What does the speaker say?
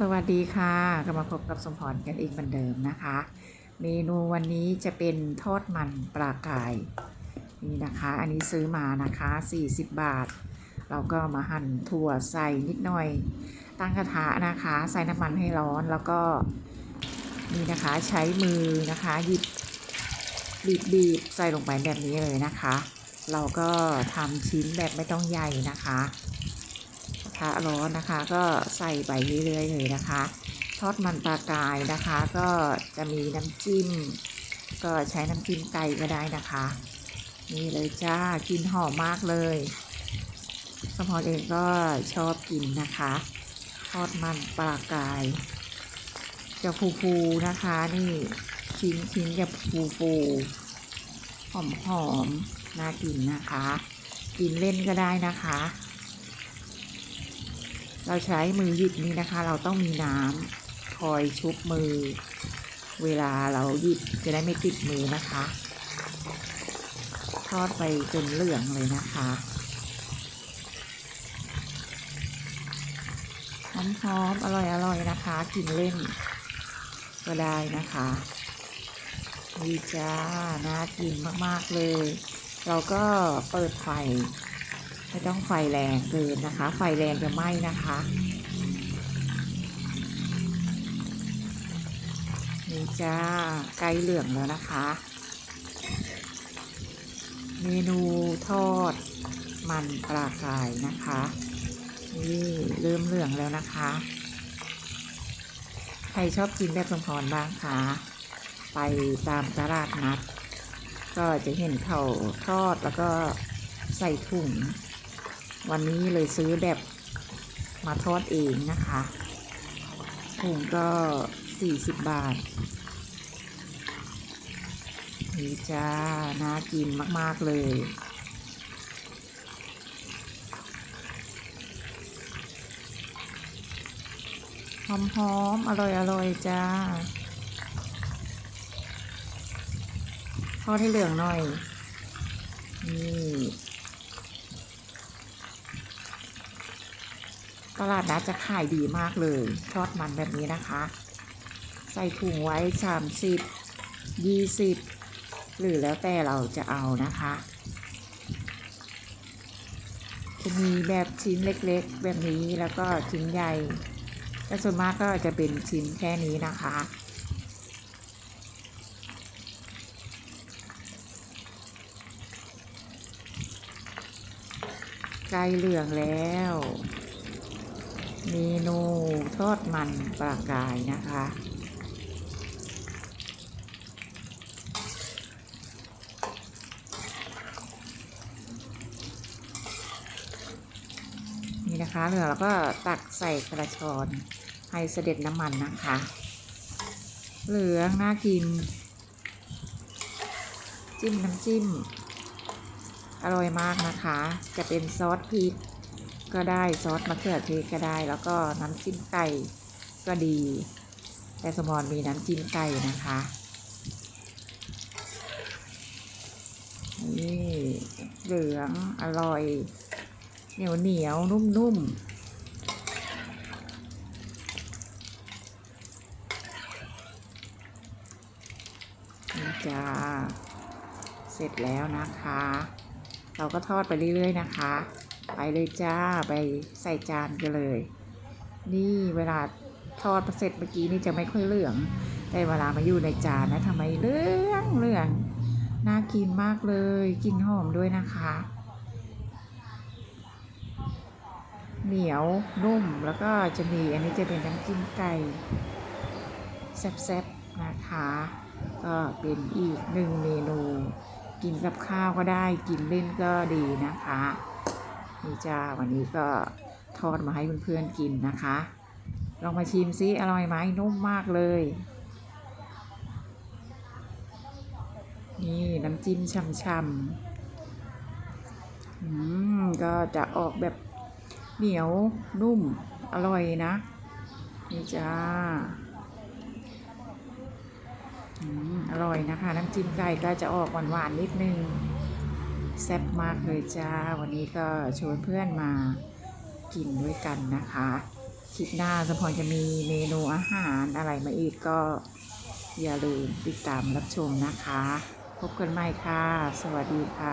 สวัสดีค่ะกลับมาพบกับสมพรกันอีกเหมือนเดิมนะคะ เมนูวันนี้จะเป็นทอดมันปลากายนี่นะคะ อันนี้ซื้อมานะคะ 40 บาท เราก็มาหั่นถั่วใส่นิดหน่อย ตั้งกระทะนะคะ ใส่น้ำมันให้ร้อนแล้วก็นี่นะคะใช้มือนะคะหยิบบีบบีบใส่ลงไปแบบนี้เลยนะคะ เราก็ทำชิ้นแบบไม่ต้องใหญ่นะคะ ระทะร้อนนะคะ ก็ใส่ไปเรื่อยๆเลยนะคะ ทอดมันปลากายนะคะ ก็จะมีน้ำจิ้ม ก็ใช้น้ำจิ้มไก่ก็ได้นะคะ นี่เลยจ้ากินหอมมากเลยสมพรเองก็ชอบกินนะคะ ทอดมันปลากาย จะฟูๆนะคะนี่ชิ้นชิ้นจะฟูๆหอมๆน่ากินนะคะ กินเล่นก็ได้นะคะ เราใช้มือหยิบนี้นะคะ เราต้องมีน้ำคอยชุบมือ เวลาเราหยิบจะได้ไม่ติดมือนะคะ ทอดไปจนเหลืองเลยนะคะหอมๆอร่อยๆนะคะ กินเล่นก็ได้นะคะดีจ้าน่ากินมาก ๆ เลย เราก็เปิดไฟ ไม่ต้องไฟแรงเกินนะคะ ไฟแรงจะไหม้นะคะนี่จ้าไก่เหลืองแล้วนะคะ เมนูทอด มันปลากายนะคะ นี่เริ่มเหลืองแล้วนะคะ ใครชอบกินแบบสมพรบ้างคะไปตามตลาดนัด ก็จะเห็นเขาทอดแล้วก็ใส่ถุง วันนี้เลยซื้อแบบมาทอดเองนะคะถุงก็40บาท นี่จ้า น่ากินมาก ๆ เลยหอมๆอร่อยๆจ้า ทอดให้เหลืองหน่อย นี่ ลาดนัดจะขายดีมากเลย ทอดมันแบบนี้นะคะ ใส่ถุงไว้สามสิบยี่สิบหรือแล้วแต่เราจะเอานะคะ จะมีแบบชิ้นเล็กๆ แบบนี้แล้วก็ชิ้นใหญ่แต่ส่วนมากก็จะเป็นชิ้นแค่นี้นะคะไก่เหลืองแล้ว เมนูทอดมันปลากายนะคะ นี่นะคะเหลือแล้วก็ตักใส่กระชอนให้เสด็จน้ำมันนะคะ เหลืองน่ากิน จิ้มน้ำจิ้ม อร่อยมากนะคะ จะเป็นซอสพริก ก็ได้ซอสมะเขือเทศก็ได้ แล้วก็น้ำจิ้มไก่ก็ดี แต่สมอนมีน้ำจิ้มไก่นะคะนี่เหลืองอร่อย เหนียวเหนียวนุ่มนุ่มนี่จ้าเสร็จแล้วนะคะ เราก็ทอดไปเรื่อยๆนะคะ ไปเลยจ้าไปใส่จานกันเลย นี่เวลาทอดเสร็จเมื่อกี้นี่จะไม่ค่อยเหลือง แต่เวลามาอยู่ในจานนะทำไมเหลืองเหลืองน่ากินมากเลยกลินหอมด้วยนะคะ เหนียวนุ่มแล้วก็จะมีอันนี้จะเป็นน้ำจิ้มไก่แซ่บๆนะคะ ก็เป็นอีกหนึ่งเมนู กินกับข้าวก็ได้กินเล่นก็ดีนะคะ นี่จ้าวันนี้ก็ทอดมาให้เพื่อนๆกินนะคะ ลองมาชิมซิอร่อยไหมนุ่มมากเลย นี่น้ำจิ้มช่ำๆอืมก็จะออกแบบเหนียวนุ่มอร่อยนะ นี่จ้าอืมอร่อยนะคะ น้ำจิ้มไก่ก็จะออกหวานๆนิดนึง แซ่บมากเลยจ้า วันนี้ก็ชวนเพื่อนมากินด้วยกันนะคะ คลิปหน้าสมพรจะมีเมนูอาหารอะไรมาอีกก็อย่าลืมติดตามรับชมนะคะ พบกันใหม่ค่ะ สวัสดีค่ะ